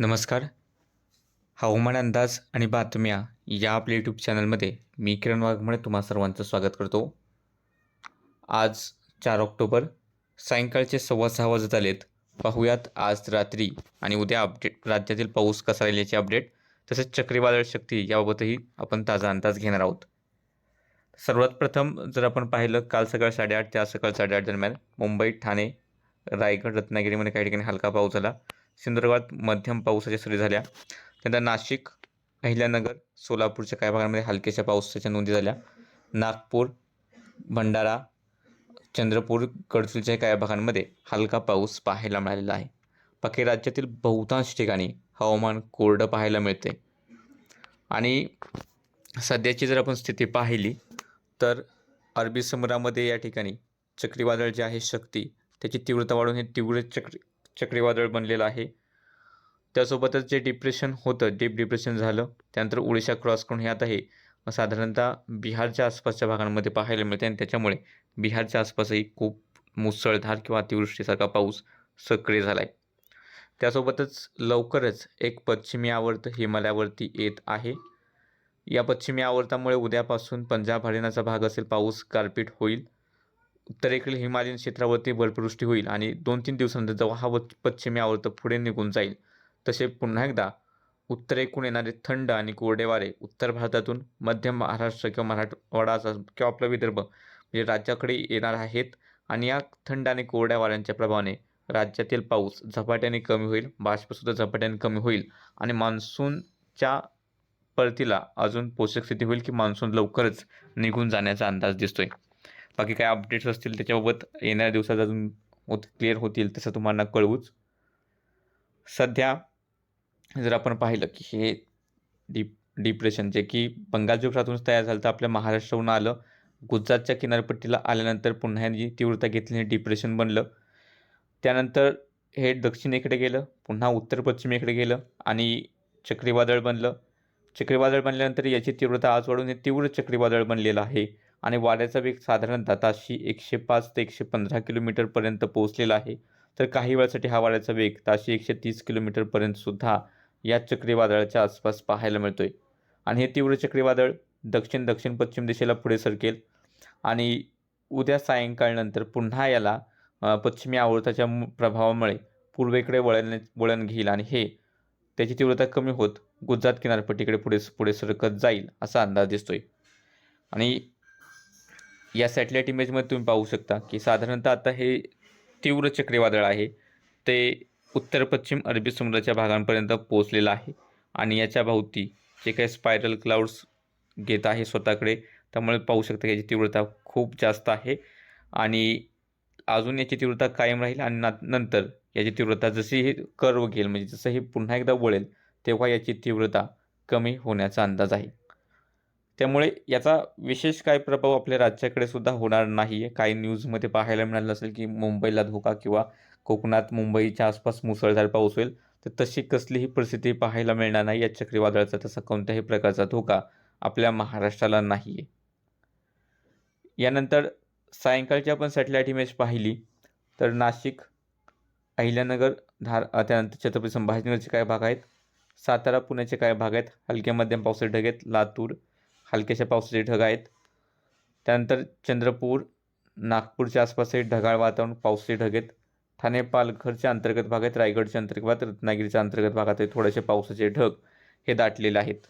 नमस्कार. हवामान अंदाज आणि बातम्या या आपल्या यूट्यूब चॅनलमध्ये मी किरण वाघमळे तुम्हा सर्वांचं स्वागत करतो. आज चार ऑक्टोबर सायंकाळचे सव्वा सहा वाजत आलेत. पाहूयात आज रात्री आणि उद्या अपडेट राज्यातील पाऊस कसा राहील अपडेट तसेच चक्रीवादळ शक्ती याबाबतही आपण ताजा अंदाज घेणार आहोत. सर्वात प्रथम जर आपण पाहिलं काल सकाळ साडेआठ ते आज सकाळ साडेआठ दरम्यान मुंबई ठाणे रायगड रत्नागिरीमध्ये काही ठिकाणी हलका पाऊस झाला. सिंधुदुर्गात मध्यम पावसाच्या सरी झाल्या. त्यानंतर नाशिक अहिल्यानगर सोलापूरच्या काही भागांमध्ये हलक्याशा पावसाच्या नोंदी झाल्या. नागपूर भंडारा चंद्रपूर गडचिरोलीच्या काही भागांमध्ये हलका पाऊस पाहायला मिळालेला आहे. बाकी राज्यातील बहुतांश ठिकाणी हवामान कोरडं पाहायला मिळते. आणि सध्याची जर आपण स्थिती पाहिली तर अरबी समुद्रामध्ये या ठिकाणी चक्रीवादळ जे आहे शक्ती त्याची तीव्रता वाढून हे तीव्र चक्री चक्रीवादळ बनलेलं आहे. त्यासोबतच जे डिप्रेशन होतं डीप डिप्रेशन झालं त्यानंतर ओडिशा क्रॉस करून हे आता हे साधारणतः बिहारच्या आसपासच्या भागांमध्ये पाहायला मिळते आणि त्याच्यामुळे बिहारच्या आसपासही खूप मुसळधार किंवा अतिवृष्टीसारखा पाऊस सक्रिय झाला आहे त्यासोबतच लवकरच एक पश्चिमी आवर्त हिमालयावरती येत आहे. या पश्चिमी आवर्तामुळे उद्यापासून पंजाब हरियाणाचा भाग असेल पाऊस गारपीट होईल. उत्तरेकडील हिमालयन क्षेत्रावरती बर्फवृष्टी होईल आणि दोन तीन दिवसानंतर जेव्हा हा व- पश्चिमी आवर्त पुढे निघून जाईल तसे पुन्हा एकदा उत्तरेकडून येणारे थंड आणि कोरडे वारे उत्तर भारतातून मध्य महाराष्ट्र किंवा मराठवाडा किंवा आपला विदर्भ म्हणजे राज्याकडे येणार आहेत आणि या थंड आणि कोरड्या वाऱ्यांच्या प्रभावाने राज्यातील पाऊस झपाट्याने कमी होईल बाष्पसुद्धा झपाट्याने कमी होईल आणि मान्सूनच्या परतीला अजून पोषक स्थिती होईल की मान्सून लवकरच निघून जाण्याचा अंदाज दिसतोय. बाकी काय अपडेट्स असतील त्याच्याबाबत येणाऱ्या दिवसात अजून होत क्लिअर होतील तसं तुम्हाला कळवूच सध्या जर आपण पाहिलं की हे डिप डिप्रेशन जे की बंगालच्या उपसागरातूनच तयार झालं तर आपल्या महाराष्ट्राहून आलं. गुजरातच्या किनारपट्टीला आल्यानंतर पुन्हा जी तीव्रता घेतली हे डिप्रेशन बनलं. त्यानंतर हे दक्षिणेकडे गेलं पुन्हा उत्तर पश्चिमेकडे गेलं आणि चक्रीवादळ बनलं. चक्रीवादळ बनल्यानंतर याची तीव्रता आज वाढून हे तीव्र चक्रीवादळ बनलेलं आहे. आणि वाऱ्याचा वेग साधारणतः ताशी एकशे पाच ते एकशे पंधरा किलोमीटरपर्यंत पोहोचलेला आहे. तर काही वेळासाठी हा वाऱ्याचा वेग ताशी एकशे तीस किलोमीटरपर्यंत सुद्धा या चक्रीवादळाच्या आसपास पाहायला आहे आणि हे तीव्र चक्रीवादळ दक्षिण दक्षिण पश्चिम दिशेला पुढे सरकेल. आणि उद्या सायंकाळनंतर पुन्हा याला पश्चिमी आवर्ताच्या मु- प्रभावामुळे पूर्वेकडे वळण वळण घेईल आणि हे त्याची तीव्रता कमी होत गुजरात किनारपट्टीकडे पुढे पुढे सरकत जाईल असा अंदाज दिसतोय. आणि या सॅटेलाईट इमेजमध्ये तुम्ही पाहू शकता की साधारणतः आता हे तीव्र चक्रीवादळ आहे. ते उत्तर पश्चिम अरबी समुद्राच्या भागांपर्यंत पोहोचलेलं आहे आणि याच्या भोवती जे काही स्पायरल क्लाउड्स घेत आहे स्वतःकडे त्यामुळे पाहू शकता की याची तीव्रता खूप जास्त आहे आणि अजून याची तीव्रता कायम राहील आणि ना नंतर याची तीव्रता जशी हे कर्व घेईल म्हणजे जसं हे पुन्हा एकदा वळेल तेव्हा याची तीव्रता कमी होण्याचा अंदाज आहे. त्यामुळे याचा विशेष काय प्रभाव आपल्या राज्याकडे सुद्धा होणार नाही आहे काही न्यूजमध्ये पाहायला मिळालं असेल की मुंबईला धोका किंवा कोकणात मुंबईच्या आसपास मुसळधार पाऊस होईल तर तशी कसलीही परिस्थिती पाहायला मिळणार नाही. या चक्रीवादळाचा तसा कोणत्याही प्रकारचा धोका आपल्या महाराष्ट्राला नाही आहे यानंतर सायंकाळची आपण सॅटेलाईट इमेज पाहिली तर नाशिक अहिल्यानगर धार त्यानंतर छत्रपती संभाजीनगरचे काय भाग आहेत? सातारा पुण्याचे काय भाग आहेत? हलक्या मध्यम पावसाचे ढग आहेत. लातूर हलक्याशा पावसाचे ढग आहेत. त्यानंतर चंद्रपूर नागपूरच्या आसपासही ढगाळ वातावरण पावसाचे ढग आहेत. ठाणे पालघरच्या अंतर्गत भागात रायगडच्या अंतर्गत भागात रत्नागिरीच्या अंतर्गत भागात थोडेसे पावसाचे ढग हे दाटलेले आहेत.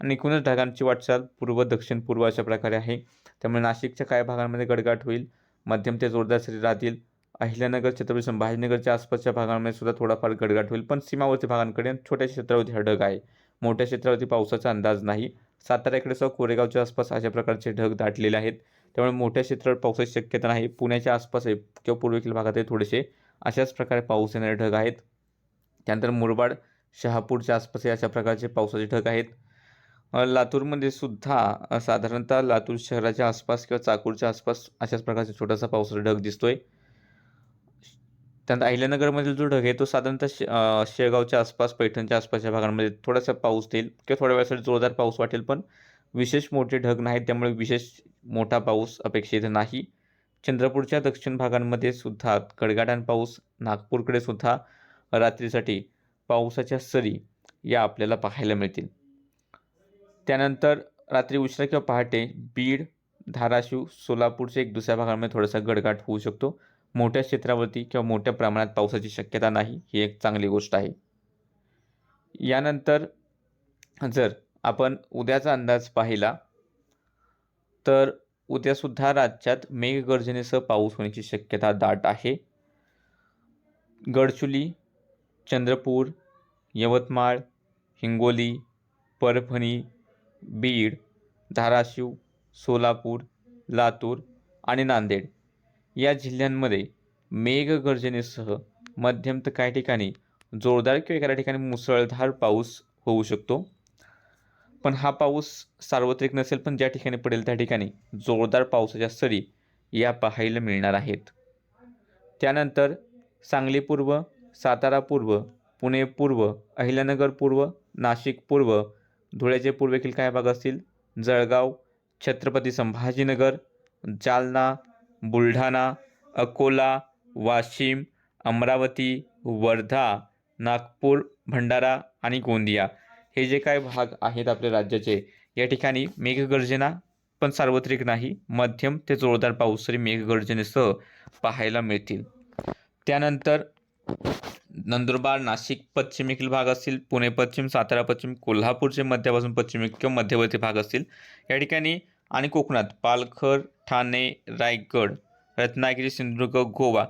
आणि एकूणच ढगांची वाटचाल पूर्व दक्षिण पूर्व अशा प्रकारे आहे. त्यामुळे नाशिकच्या काही भागांमध्ये गडगाट होईल. मध्यम ते जोरदार सरी राहतील. अहिल्यानगर छत्रपती संभाजीनगरच्या आसपासच्या भागांमध्ये सुद्धा थोडाफार गडगाट होईल. पण सीमावर्ती भागांकडे छोट्या क्षेत्रावरती हा ढग आहे. मोठ्या क्षेत्रावरती पावसाचा अंदाज नाही. साताऱ्याकडे सह कोरेगावच्या आसपास अशा प्रकारचे ढग दाटलेले आहेत. त्यामुळे मोठ्या क्षेत्रावर पावसाची शक्यता नाही. पुण्याच्या आसपास आहे किंवा पूर्वेकडील भागात थोडेसे अशाच प्रकारे पाऊस येणारे ढग आहेत. त्यानंतर मुरबाड शहापूरच्या आसपास हे अशा प्रकारचे पावसाचे ढग आहेत. लातूरमध्ये सुद्धा साधारणतः लातूर शहराच्या आसपास किंवा चाकूरच्या आसपास अशाच प्रकारचा छोटासा पावसाचा ढग दिसतोय. त्यानंतर अहिल्यानगरमधील जो ढग आहे तो साधारणतः शे शेगावच्या आसपास पैठणच्या आसपासच्या भागांमध्ये थोडासा पाऊस देईल किंवा थोड्या वेळासाठी जोरदार पाऊस वाटेल पण विशेष मोठे ढग नाहीत त्यामुळे विशेष मोठा पाऊस अपेक्षित नाही. चंद्रपूरच्या दक्षिण भागांमध्ये सुद्धा गडगडान पाऊस नागपूरकडे सुद्धा रात्रीसाठी पावसाच्या सरी या आपल्याला पाहायला मिळतील. त्यानंतर रात्री उशिरा किंवा पहाटे बीड धाराशिव सोलापूरच्या एक दुसऱ्या भागामध्ये थोडासा गडगाट होऊ शकतो. मोठ्या क्षेत्रावरती किंवा मोठ्या प्रमाणात पावसाची शक्यता नाही ही एक चांगली गोष्ट आहे. यानंतर जर आपण उद्याचा अंदाज पाहिला तर उद्यासुद्धा राज्यात मेघगर्जनेसह पाऊस होण्याची शक्यता दाट आहे. गडचुली चंद्रपूर यवतमाळ हिंगोली परभणी बीड धाराशिव सोलापूर लातूर आणि नांदेड या जिल्ह्यांमध्ये मेघगर्जनेसह मध्यम तर काही ठिकाणी जोरदार किंवा एखाद्या ठिकाणी मुसळधार पाऊस होऊ शकतो. पण हा पाऊस सार्वत्रिक नसेल पण ज्या ठिकाणी पडेल त्या ठिकाणी जोरदार पावसाच्या सरी या पाहायला मिळणार आहेत. त्यानंतर सांगली पूर्व सातारा पूर्व पुणे पूर्व अहिल्यानगर पूर्व नाशिक पूर्व धुळ्याचे पूर्वेखील काय भाग असतील. जळगाव छत्रपती संभाजीनगर जालना बुलढाणा अकोला वाशिम अमरावती वर्धा नागपूर भंडारा आणि गोंदिया हे जे काय भाग आहेत आपल्या राज्याचे या ठिकाणी मेघगर्जना पण सार्वत्रिक नाही. मध्यम ते जोरदार पाऊस तरी मेघगर्जनेसह पाहायला मिळतील. त्यानंतर नंदुरबार नाशिक पश्चिमेकडील भाग असतील पुणे पश्चिम सातारा पश्चिम कोल्हापूरचे मध्यापासून पश्चिम किंवा मध्यवर्ती भाग असतील. या ठिकाणी आणि कोकणात पालघर ठाणे रायगड रत्नागिरी सिंधुदुर्ग गोवा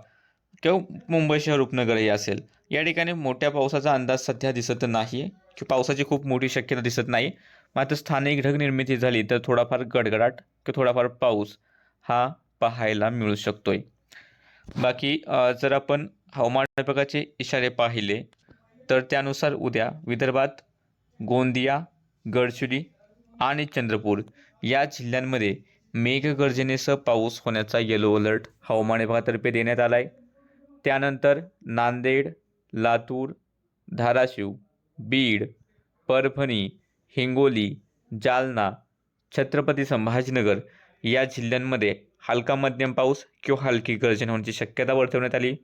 किंवा मुंबई शहर उपनगरही असेल. या ठिकाणी मोठ्या पावसाचा अंदाज सध्या दिसत नाही आहे की पावसाची खूप मोठी शक्यता दिसत नाही. मात्र स्थानिक ढग निर्मिती झाली तर थोडाफार गडगडाट किंवा थोडाफार पाऊस हा पाहायला मिळू शकतोय. बाकी जर आपण हवामान विभागाचे इशारे पाहिले तर त्यानुसार उद्या विदर्भात गोंदिया गडचिरोली आणि चंद्रपूर या जिल्ह्यांमध्ये मेघगर्जनेसह पाऊस होण्याचा येलो अलर्ट हवामान विभागातर्फे देण्यात आला आहे त्यानंतर नांदेड लातूर धाराशिव बीड परभणी हिंगोली जालना छत्रपती संभाजीनगर या जिल्ह्यांमध्ये हलका मध्यम पाऊस किंवा हलकी गर्जन होण्याची शक्यता वर्तवण्यात आली.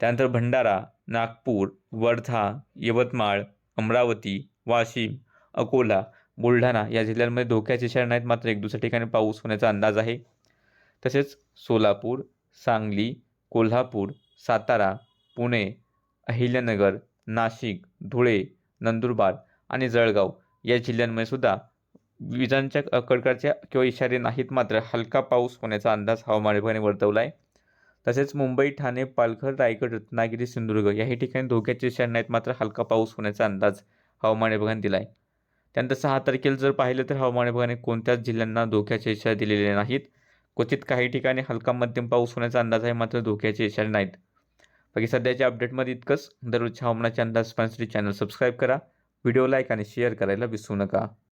त्यानंतर भंडारा नागपूर वर्धा यवतमाळ अमरावती वाशिम अकोला बुलढाणा या जिल्ह्यांमध्ये धोक्याचे इशारे नाहीत. मात्र एक दुसऱ्या ठिकाणी पाऊस होण्याचा अंदाज आहे. तसेच सोलापूर सांगली कोल्हापूर सातारा पुणे अहिल्यानगर नाशिक धुळे नंदुरबार आणि जळगाव या जिल्ह्यांमध्ये सुद्धा विजांच्या कडकडच्या किंवा इशारे नाहीत. मात्र हलका पाऊस होण्याचा अंदाज हवामान विभागाने वर्तवला आहे. तसेच मुंबई ठाणे पालघर रायगड रत्नागिरी सिंधुदुर्ग याही ठिकाणी धोक्याचे इशारे नाहीत. मात्र हलका पाऊस होण्याचा अंदाज हवामान विभागाने दिला आहे. त्यानंतर सहा तारखेला जर पाहिलं तर हवामान विभागाने कोणत्याच जिल्ह्यांना धोक्याचे इशारे दिलेले नाहीत. क्वचित काही ठिकाणी हलका मध्यम पाऊस होण्याचा अंदाज आहे मात्र धोक्याचे इशारे नाहीत. बाकी सध्याच्या अपडेटमध्ये इतकंच. दररोजच्या हवामानाचे अंदाज पाहण्यासाठी चॅनल सबस्क्राईब करा. व्हिडिओ लाईक आणि शेअर करायला विसरू नका.